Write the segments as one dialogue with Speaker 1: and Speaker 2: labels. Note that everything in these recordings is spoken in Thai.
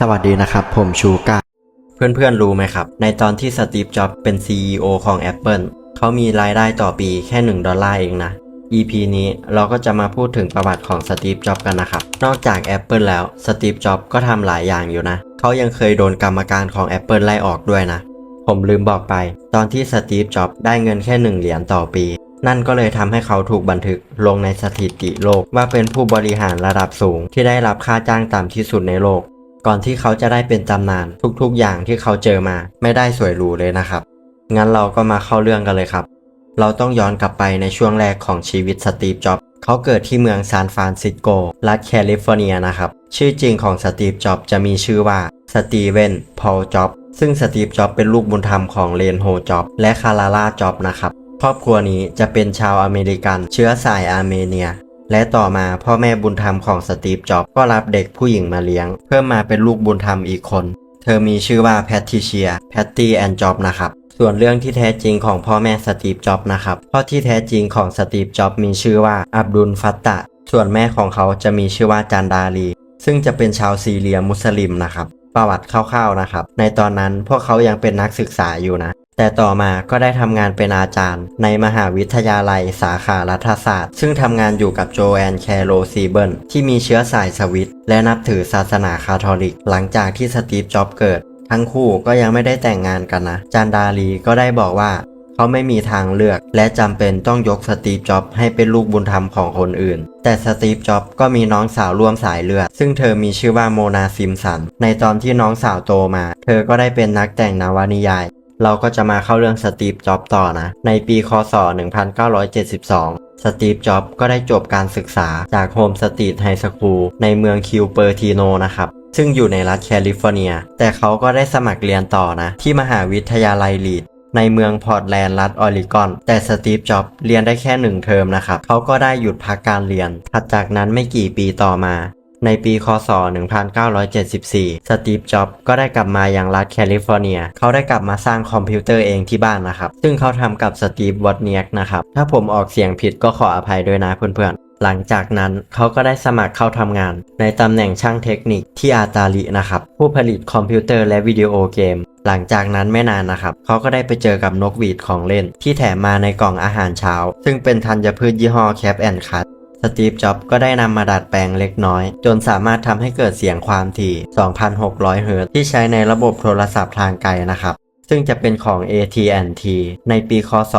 Speaker 1: สวัสดีนะครับ ผมชูกาเพื่อนๆรู้ไหมครับ ในตอนที่สตีฟจ็อบเป็น CEO ของ Apple เขามีรายได้ต่อปีแค่ 1 ดอลลาร์เองนะ EP นี้เราก็จะมาพูดถึงประวัติของสตีฟจ็อบกันนะครับ นอกจาก Apple แล้วสตีฟจ็อบก็ทำหลายอย่างอยู่นะ เขายังเคยโดนกรรมการของ Apple ไล่ออกด้วยนะ ผมลืมบอกไป ตอนที่สตีฟจ็อบได้เงินแค่ 1 เหรียญต่อปี นั่นก็เลยทำให้เขาถูกบันทึกลงในสถิติโลกว่าเป็นผู้บริหารระดับสูงที่ได้รับค่าจ้างต่ำที่สุดในโลก ก่อนที่เขาจะได้เป็นตำนานทุกๆ อย่างที่เขาเจอมาไม่ได้สวยหรูเลยนะครับ งั้นเราก็มาเข้าเรื่องกันเลยครับ เราต้องย้อนกลับไปในช่วงแรกของชีวิตสตีฟ จ็อบเขาเกิดที่เมืองซานฟรานซิสโก รัฐแคลิฟอร์เนียนะครับ ชื่อจริงของสตีฟ จ็อบจะมีชื่อว่าสตีเวนพอล จ็อบซึ่งสตีฟ จ็อบเป็นลูกบุญธรรมของเลนโฮ จ็อบและคาราลาจ็อบนะครับ ครอบครัวนี้จะเป็นชาวอเมริกัน เชื้อสายอาร์เมเนีย และต่อมาพ่อแม่บุญธรรมของสตีฟ จ็อบก็รับเด็กผู้หญิงมาเลี้ยง เพื่อมาเป็นลูกบุญธรรมอีกคน เธอมีชื่อว่าแพทติเชีย แพตตี้แอนจ็อบนะครับ ส่วนเรื่องที่แท้จริงของพ่อแม่สตีฟ จ็อบนะครับพ่อที่แท้จริงของสตีฟ จ็อบมีชื่อว่าอับดุลฟัตตะ ส่วนแม่ของเขาจะมีชื่อว่าจันดาลี ซึ่งจะเป็นชาวซีเรียมุสลิมนะครับ ประวัติคร่าวๆนะครับ ในตอนนั้นพวกเขายังเป็นนักศึกษาอยู่นะ แต่ต่อมาก็ได้ทำงานเป็นอาจารย์ ในมหาวิทยาลัยสาขารัฐศาสตร์ ซึ่งทำงานอยู่กับโจแอนแคโรซีเบิลที่มีเชื้อสายสวิต และนับถือศาสนาคาทอลิก หลังจากที่สตีฟจ็อบเกิด ทั้งคู่ก็ยังไม่ได้แต่งงานกันนะ จันดาลีก็ได้บอกว่า เขาไม่มีทางเลือก และจำเป็นต้องยกสตีฟจ็อบให้เป็นลูกบุญธรรมของคนอื่น แต่สตีฟจ็อบก็มีน้องสาวร่วมสายเลือด ซึ่งเธอมีชื่อว่าโมนาซิมสัน ในตอนที่น้องสาวโตมา เธอก็ได้เป็นนักแต่งนวนิยาย เราก็จะมาเข้าเรื่องสตีฟ จ็อบต่อนะ ในปีคศ 1972 สตีฟ จ็อบก็ได้จบการศึกษาจากโฮมสตรีทไฮสคูลในเมืองคิวเปอร์ติโนนะครับ ซึ่งอยู่ในรัฐแคลิฟอร์เนีย แต่เขาก็ได้สมัครเรียนต่อนะ ที่มหาวิทยาลัยลีดในเมืองพอร์ตแลนด์รัฐออริกอน แต่สตีฟ จ็อบเรียนได้แค่หนึ่งเทอมนะครับ เขาก็ได้หยุดพักการเรียน ถัดจากนั้นไม่กี่ปีต่อมา ในปี คศ 1974 สตีฟ จ็อบส์ก็ได้กลับมาอยังรัฐแคลิฟอร์เนีย เขาได้กลับมาสร้างคอมพิวเตอร์เองที่บ้านนะครับ ซึ่งเขาทำกับสตีฟ วอตเนียกนะครับ ถ้าผมออกเสียงผิดก็ขออภัยด้วยนะเพื่อนๆ หลังจากนั้นเขาก็ได้สมัครเข้าทำงาน ในตำแหน่งช่างเทคนิคที่อาตาลินะครับ ผู้ผลิตคอมพิวเตอร์และวิดีโอเกม หลังจากนั้นไม่นานนะครับ เขาก็ได้ไปเจอกับนกหวีดของเล่น ที่แถมมาในกล่องอาหารเช้า ซึ่งเป็นธัญพืชยี่ห้อแคปแอนคัต สตีฟ จ็อบส์ก็ได้นำมาดัดแปลงเล็กน้อย จนสามารถทำให้เกิดเสียงความถี่ 2,600 เฮิรตซ์ที่ใช้ในระบบโทรศัพท์ทางไกลนะครับ ซึ่งจะเป็นของ AT&T ในปีคศ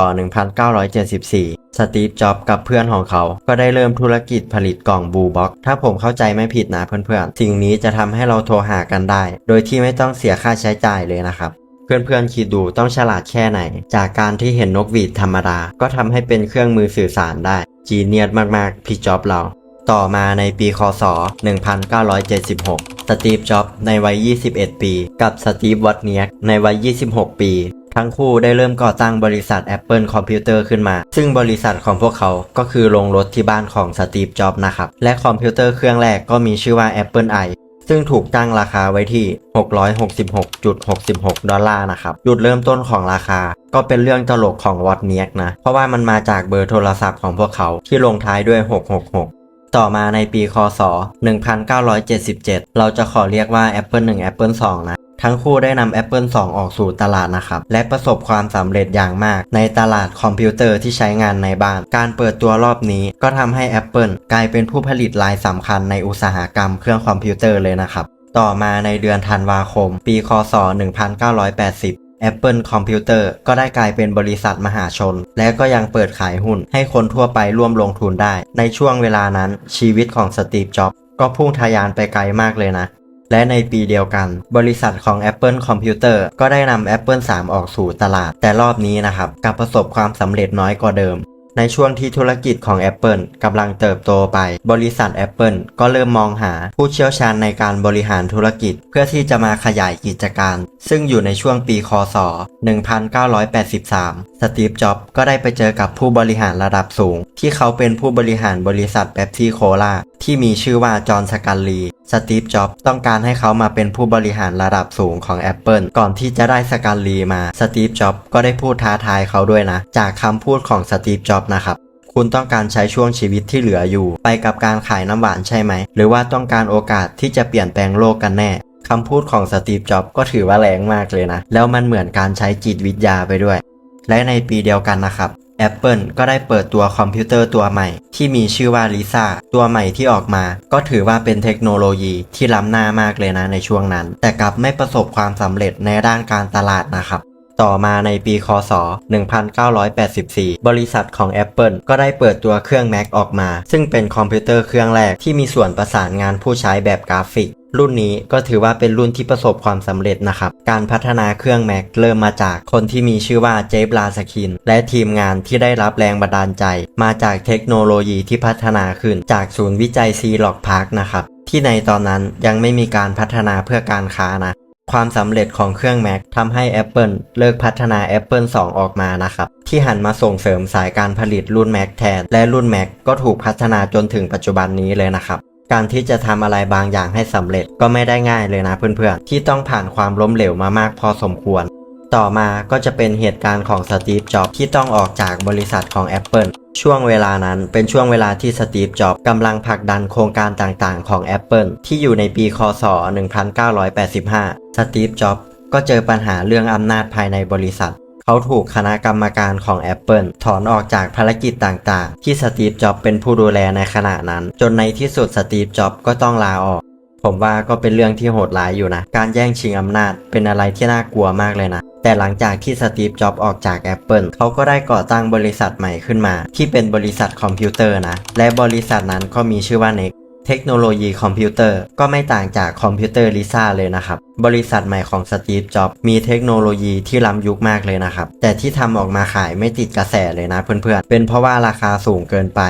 Speaker 1: 1974 สตีฟ จ็อบส์กับเพื่อนของเขา ก็ได้เริ่มธุรกิจผลิตกล่องบูบ็อกถ้าผมเข้าใจไม่ผิดนะเพื่อนๆ สิ่งนี้จะทำให้เราโทรหากันได้ โดยที่ไม่ต้องเสียค่าใช้จ่ายเลยนะครับเพื่อนๆคิดดูต้องฉลาดแค่ไหน จากการที่เห็นนกหวีดธรรมดา ก็ทำให้เป็นเครื่องมือสื่อสารได้ จีเนียสมากๆ พี่จ็อบเรา ต่อมาในปีคศ 1976 สตีฟ จ็อบในวัย 21 ปี กับสตีฟ วอตเนียกในวัย 26 ปี ทั้งคู่ได้เริ่มก่อตั้งบริษัท Apple Computer ขึ้นมา ซึ่งบริษัทของพวกเขาก็คือโรงรถที่บ้านของสตีฟ จ็อบนะครับ และคอมพิวเตอร์เครื่องแรกก็มีชื่อว่า Apple i ซึ่งถูกตั้งราคาไว้ที่ 666.66 ดอลลาร์นะครับ จุดเริ่มต้นของราคา ก็เป็นเรื่องตลกของวอตเนียกนะ เพราะว่ามันมาจากเบอร์โทรศัพท์ของพวกเขาที่ลงท้ายด้วย 666 ต่อมาในปีคศ 1977 เราจะขอเรียกว่า Apple 1 Apple 2 นะ ทั้งคู่ได้นำ Apple 2 ออกสู่ตลาดนะครับ และประสบความสำเร็จอย่างมาก ในตลาดคอมพิวเตอร์ที่ใช้งานในบ้าน การเปิดตัวรอบนี้ก็ทำให้ Apple กลายเป็นผู้ผลิตรายสำคัญในอุตสาหกรรมเครื่องคอมพิวเตอร์เลยนะครับ ต่อมาในเดือนธันวาคม ปี คศ 1980 Apple Computer ก็ได้กลายเป็นบริษัทมหาชน และก็ยังเปิดขายหุ้นให้คนทั่วไปร่วมลงทุนได้ ในช่วงเวลานั้นชีวิตของสตีฟ จ็อบส์ก็พุ่งทะยานไปไกลมากเลยนะ และในปีเดียวกัน บริษัทของ Apple Computer ก็ได้นำ Apple 3 ออกสู่ตลาด แต่รอบนี้นะครับกลับประสบความสำเร็จน้อยกว่าเดิม ในช่วงที่ธุรกิจของ Apple กำลังเติบโตไป บริษัท Apple ก็เริ่มมองหาผู้เชี่ยวชาญในการบริหารธุรกิจ เพื่อที่จะมาขยายกิจการ ซึ่งอยู่ในช่วงปีคศ 1983 สตีฟ จ็อบก็ได้ไปเจอกับผู้บริหารระดับสูง ที่เขาเป็นผู้บริหารบริษัทเ e ปซี่โคลาที่มีชื่อว่าจอห์นสกันลี สตีฟ จ็อบต้องการให้เขามาเป็นผู้บริหารระดับสูงของ Apple ก่อนที่จะได้สกันลีมา สตีฟ จ็อบก็ได้พูดท้าทายเขาด้วยนะ จากคำพูดของสตีฟ จ็อบนะครับคุณต้องการใช้ช่วงชีวิตที่เหลืออยู่ ไปกับการขายน้ำหวานใช่ไหม หรือว่าต้องการโอกาสที่จะเปลี่ยนแปลงโลกกันแน่คำพูดของสตีฟ จ็อบก็ถือว่าแรงมากเลยนะ แล้วมันเหมือนการใช้จิตวิทยาไปด้วย และในปีเดียวกันนะครับ Apple ก็ได้เปิดตัวคอมพิวเตอร์ตัวใหม่ ที่มีชื่อว่า Lisa ตัวใหม่ที่ออกมา ก็ถือว่าเป็นเทคโนโลยีที่ล้ำหน้ามากเลยนะในช่วงนั้น แต่กลับไม่ประสบความสำเร็จในด้านการตลาดนะครับต่อมาในปี คศ 1984 บริษัทของ Apple ก็ได้เปิดตัวเครื่อง Mac ออกมา ซึ่งเป็นคอมพิวเตอร์เครื่องแรกที่มีส่วนประสานงานผู้ใช้แบบกราฟิก รุ่นนี้ก็ถือว่าเป็นรุ่นที่ประสบความสำเร็จนะครับ การพัฒนาเครื่อง Mac เริ่มมาจากคนที่มีชื่อว่าเจฟลาสคิน และทีมงานที่ได้รับแรงบันดาลใจ มาจากเทคโนโลยีที่พัฒนาขึ้นจากศูนย์วิจัยซีล็อกพาร์คนะครับ ที่ในตอนนั้นยังไม่มีการพัฒนาเพื่อการค้านะ ความสำเร็จของเครื่อง Mac ทำให้ Apple เลิกพัฒนา Apple 2 ออกมานะครับที่หันมาส่งเสริมสายการผลิตรุ่น Mac แทน และรุ่น Mac ก็ถูกพัฒนาจนถึงปัจจุบันนี้เลยนะครับ การที่จะทำอะไรบางอย่างให้สำเร็จก็ไม่ได้ง่ายเลยนะเพื่อนๆ ที่ต้องผ่านความล้มเหลวมามากพอสมควร ต่อมาก็จะเป็นเหตุการณ์ของสตีฟ จ็อบส์ที่ต้องออกจากบริษัทของ Apple ช่วงเวลานั้นเป็นช่วงเวลาที่สตีฟ จ็อบส์กำลังผลักดันโครงการต่างๆ ของ Apple ที่อยู่ในปี คศ 1985 สตีฟ จ็อบส์ก็เจอปัญหาเรื่องอำนาจภายในบริษัท เขาถูกคณะกรรมการของ Apple ถอนออกจากภารกิจต่างๆ ที่สตีฟจ็อบเป็นผู้ดูแลในขณะนั้น จนในที่สุดสตีฟจ็อบก็ต้องลาออก ผมว่าก็เป็นเรื่องที่โหดร้ายอยู่นะ การแย่งชิงอำนาจเป็นอะไรที่น่ากลัวมากเลยนะแต่หลังจากที่สตีฟ จ็อบออกจาก Apple เขาก็ได้ก่อตั้งบริษัทใหม่ขึ้นมา ที่เป็นบริษัทคอมพิวเตอร์นะ และบริษัทนั้นก็มีชื่อว่า Next เทคโนโลยีคอมพิวเตอร์ก็ไม่ต่างจากคอมพิวเตอร์ลิซ่าเลยนะครับ บริษัทใหม่ของสตีฟ จ็อบส์มีเทคโนโลยีที่ล้ำยุคมากเลยนะครับ แต่ที่ทำออกมาขายไม่ติดกระแสเลยนะเพื่อนๆ เป็นเพราะว่าราคาสูงเกินไป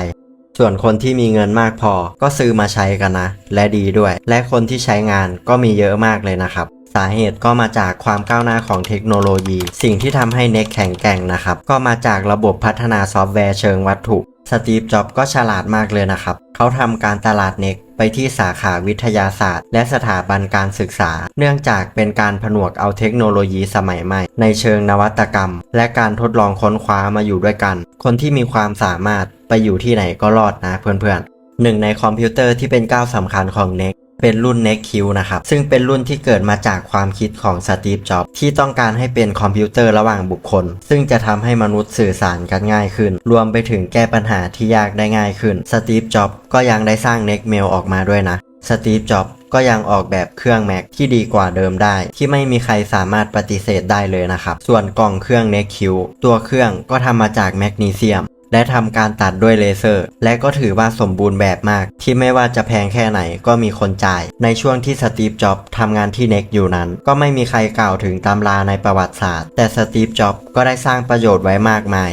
Speaker 1: ส่วนคนที่มีเงินมากพอก็ซื้อมาใช้กันนะ และดีด้วย และคนที่ใช้งานก็มีเยอะมากเลยนะครับสาเหตุก็มาจากความก้าวหน้าของเทคโนโลยี สิ่งที่ทำให้เน็กแข็งแกร่งนะครับ ก็มาจากระบบพัฒนาซอฟต์แวร์เชิงวัตถุ สตีฟ จ็อบส์ก็ฉลาดมากเลยนะครับ เขาทำการตลาดเน็กไปที่สาขาวิทยาศาสตร์ และสถาบันการศึกษา เนื่องจากเป็นการผนวกเอาเทคโนโลยีสมัยใหม่ ในเชิงนวัตกรรม และการทดลองค้นคว้ามาอยู่ด้วยกัน คนที่มีความสามารถไปอยู่ที่ไหนก็รอดนะเพื่อนๆหนึ่งในคอมพิวเตอร์ที่เป็นก้าวสำคัญของเน็ก เป็นรุ่น Next Q นะครับ ซึ่งเป็นรุ่นที่เกิดมาจากความคิดของสตีฟ จ็อบที่ต้องการให้เป็นคอมพิวเตอร์ระหว่างบุคคล ซึ่งจะทำให้มนุษย์สื่อสารกันง่ายขึ้น รวมไปถึงแก้ปัญหาที่ยากได้ง่ายขึ้น สตีฟ จ็อบก็ยังได้สร้าง Next Mail ออกมาด้วยนะ สตีฟ จ็อบก็ยังออกแบบเครื่อง Mac ที่ดีกว่าเดิมได้ ที่ไม่มีใครสามารถปฏิเสธได้เลยนะครับ ส่วนกล่องเครื่อง Next Q ตัวเครื่องก็ทำมาจากแมกนีเซียม และทำการตัดด้วยเลเซอร์ และก็ถือว่าสมบูรณ์แบบมาก ที่ไม่ว่าจะแพงแค่ไหนก็มีคนจ่าย ในช่วงที่สตีฟ จ็อบส์ทำงานที่เน็กอยู่นั้น ก็ไม่มีใครกล่าวถึงตำราในประวัติศาสตร์ แต่สตีฟ จ็อบส์ก็ได้สร้างประโยชน์ไว้มากมาย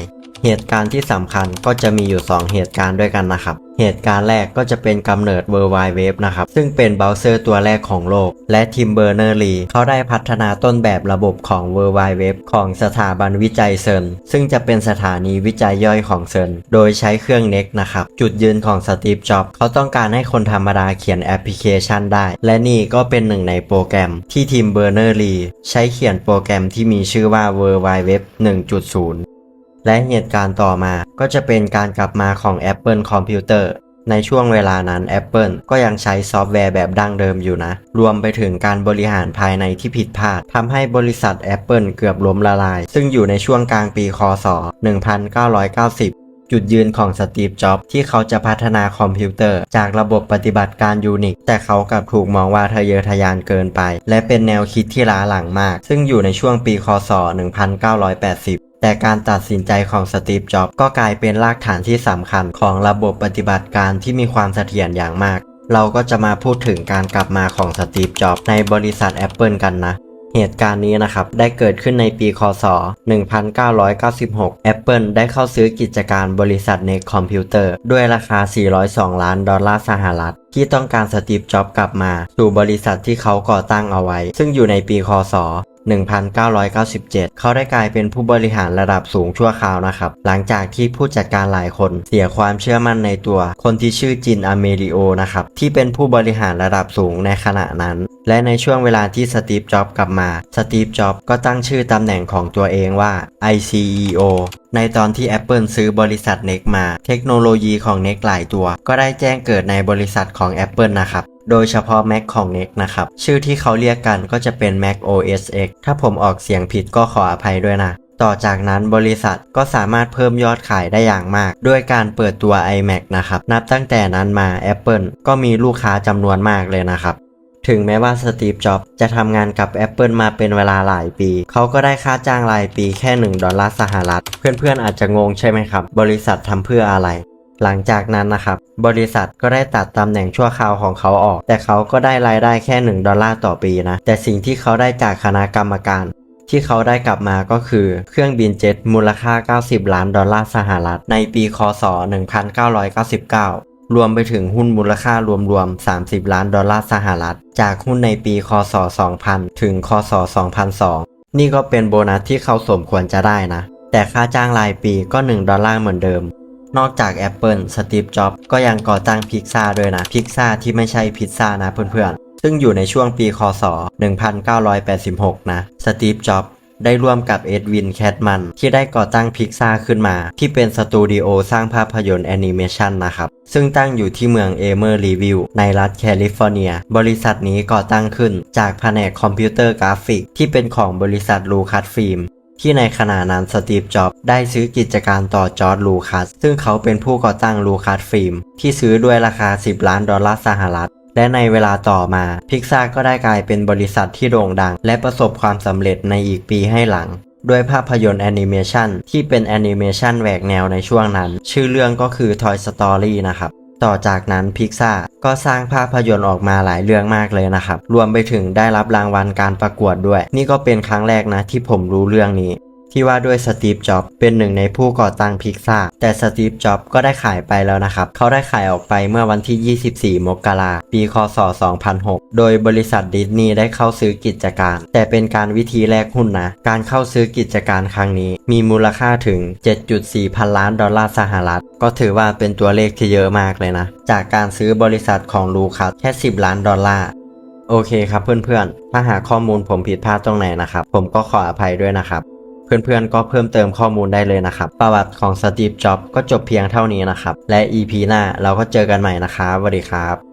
Speaker 1: เหตุการณ์ที่สำคัญก็จะมีอยู่ 2 เหตุการณ์ด้วยกันนะครับ เหตุการณ์แรกก็จะเป็นกำเนิด World Wide Web นะครับ ซึ่งเป็นเบราว์เซอร์ตัวแรกของโลก และทิมเบอร์เนอร์ลีเขาได้พัฒนาต้นแบบระบบของ World Wide Web ของสถาบันวิจัยเซิร์นซึ่งจะเป็นสถานีวิจัยย่อยของเซิร์นโดยใช้เครื่อง Next นะครับ จุดยืนของสตีฟจ็อบส์เขาต้องการให้คนธรรมดาเขียนแอปพลิเคชันได้ และนี่ก็เป็นหนึ่งในโปรแกรมที่ทิมเบอร์เนอร์ลีใช้เขียนโปรแกรมที่มีชื่อว่า World Wide Web 1.0 และเหตุการณ์ต่อมาก็จะเป็นการกลับมาของ Apple Computer ในช่วงเวลานั้น Apple ก็ยังใช้ซอฟต์แวร์แบบดั้งเดิมอยู่นะ รวมไปถึงการบริหารภายในที่ผิดพลาดทำให้บริษัท Apple เกือบล้มละลาย ซึ่งอยู่ในช่วงกลางปีคศ 1990จุดยืนของสตีฟ จ็อบส์ที่เขาจะพัฒนาคอมพิวเตอร์ จากระบบปฏิบัติการยูนิคแต่เขากลับถูกมองว่าทะเยอทะยานเกินไป และเป็นแนวคิดที่ล้าหลังมาก ซึ่งอยู่ในช่วงปีคศ 1980 แต่การตัดสินใจของสตีฟ จ็อบส์ก็กลายเป็นรากฐานที่สำคัญของระบบปฏิบัติการที่มีความเสถียรอย่างมาก เราก็จะมาพูดถึงการกลับมาของสตีฟ จ็อบส์ในบริษัท Apple กันนะ เหตุการณ์นี้นะครับได้เกิดขึ้นในปี คศ 1996 Apple ได้เข้าซื้อกิจการบริษัท Next Computer ด้วยราคา 402 ล้านดอลลาร์สหรัฐที่ต้องการสตีฟ จ็อบส์กลับมาสู่บริษัทที่เขาก่อตั้งเอาไว้ ซึ่งอยู่ในปี คศ 1997 เขาได้กลายเป็นผู้บริหารระดับสูงชั่วคราวนะครับ หลังจากที่ผู้จัดการหลายคนเสียความเชื่อมั่นในตัว คนที่ชื่อจินอเมริโอนะครับ ที่เป็นผู้บริหารระดับสูงในขณะนั้น และในช่วงเวลาที่สตีฟ จ็อบส์กลับมา สตีฟ จ็อบส์ก็ตั้งชื่อตำแหน่งของตัวเองว่า ICEO ในตอนที่ Apple ซื้อบริษัท Next มา เทคโนโลยีของ Next หลายตัว ก็ได้แจ้งเกิดในบริษัทของ Apple นะครับ โดยเฉพาะ Mac ของ NEC นะครับ ชื่อที่เขาเรียกกันก็จะเป็น Mac OS X ถ้าผมออกเสียงผิดก็ขออภัยด้วยนะ ต่อจากนั้นบริษัทก็สามารถเพิ่มยอดขายได้อย่างมาก ด้วยการเปิดตัว iMac นะครับ นับตั้งแต่นั้นมา Apple ก็มีลูกค้าจำนวนมากเลยนะครับถึงแม้ว่าสตีฟ จ็อบส์จะทำงานกับ Apple มาเป็นเวลาหลายปี เขาก็ได้ค่าจ้างรายปีแค่ 1 ดอลลาร์สหรัฐ เพื่อนๆอาจจะงงใช่ไหมครับ บริษัททำเพื่ออะไร หลังจากนั้นนะครับ บริษัทก็ได้ตัดตำแหน่งชั่วคราวของเขาออก แต่เขาก็ได้รายได้แค่ 1 ดอลลาร์ต่อปีนะ แต่สิ่งที่เขาได้จากคณะกรรมการ ที่เขาได้กลับมาก็คือเครื่องบินเจ็ตมูลค่า 90 ล้านดอลลาร์สหรัฐ ในปีคศ 1999 รวมไปถึงหุ้นมูลค่ารวมๆ 30 ล้านดอลลาร์สหรัฐ จากหุ้นในปีคศ 2000 ถึงคศ 2002 นี่ก็เป็นโบนัสที่เขาสมควรจะได้นะ แต่ค่าจ้างรายปีก็ 1 ดอลลาร์เหมือนเดิม นอกจาก Apple สตีฟ จ็อบส์ก็ยังก่อตั้งพิกซาด้วยนะพิกซาที่ไม่ใช่พิซซ่านะเพื่อนๆ ซึ่งอยู่ในช่วงปีคศ 1986 นะสตีฟ จ็อบส์ได้ร่วมกับเอ็ดวินแคทมันที่ได้ก่อตั้งพิกซาขึ้นมา ที่เป็นสตูดิโอสร้างภาพยนตร์แอนิเมชันนะครับ ซึ่งตั้งอยู่ที่เมืองเอเมอร์รีวิวในรัฐแคลิฟอร์เนีย บริษัทนี้ก่อตั้งขึ้นจากแผนกคอมพิวเตอร์กราฟิก ที่เป็นของบริษัทลูคัสฟิล์ม ที่ในขณะนั้นสตีฟ จ็อบส์ได้ซื้อกิจการต่อจอร์ดลูคัส ซึ่งเขาเป็นผู้ก่อตั้งลูคัสฟิล์มที่ซื้อด้วยราคา 10 ล้านดอลลาร์สหรัฐ และในเวลาต่อมาพิกซาก็ได้กลายเป็นบริษัทที่โด่งดัง และประสบความสำเร็จในอีกปีให้หลัง ด้วยภาพยนตร์แอนิเมชันที่เป็นแอนิเมชันแหวกแนวในช่วงนั้น ชื่อเรื่องก็คือ Toy Story นะครับ ต่อจากนั้นพิกซาก็สร้างภาพยนตร์ออกมาหลายเรื่องมากเลยนะครับ รวมไปถึงได้รับรางวัลการประกวดด้วย นี่ก็เป็นครั้งแรกนะที่ผมรู้เรื่องนี้ ที่ว่าด้วยสตีฟ จ็อบเป็นหนึ่งในผู้ก่อตั้งพิกซาแต่สตีฟ จ็อบก็ได้ขายไปแล้วนะครับ เขาได้ขายออกไปเมื่อวันที่ 24 มกราปี คศ 2006 โดยบริษัทดิสนีย์ได้เข้าซื้อกิจการ แต่เป็นการวิธีแลกหุ้นนะ การเข้าซื้อกิจการครั้งนี้ มีมูลค่าถึง 7.4 พันล้านดอลลาร์สหรัฐ ก็ถือว่าเป็นตัวเลขที่เยอะมากเลยนะ จากการซื้อบริษัทของลูคัสแค่ 10 ล้านดอลลาร์โอเคครับเพื่อนๆ ถ้าหากข้อมูลผมผิดพลาดตรงไหนนะครับ ผมก็ขออภัยด้วยนะครับ เพื่อนๆก็เพิ่มเติมข้อมูลได้เลยนะครับ ประวัติของสตีฟจ็อบส์ก็จบเพียงเท่านี้นะครับ และ EP หน้าเราก็เจอกันใหม่นะครับสวัสดีครับ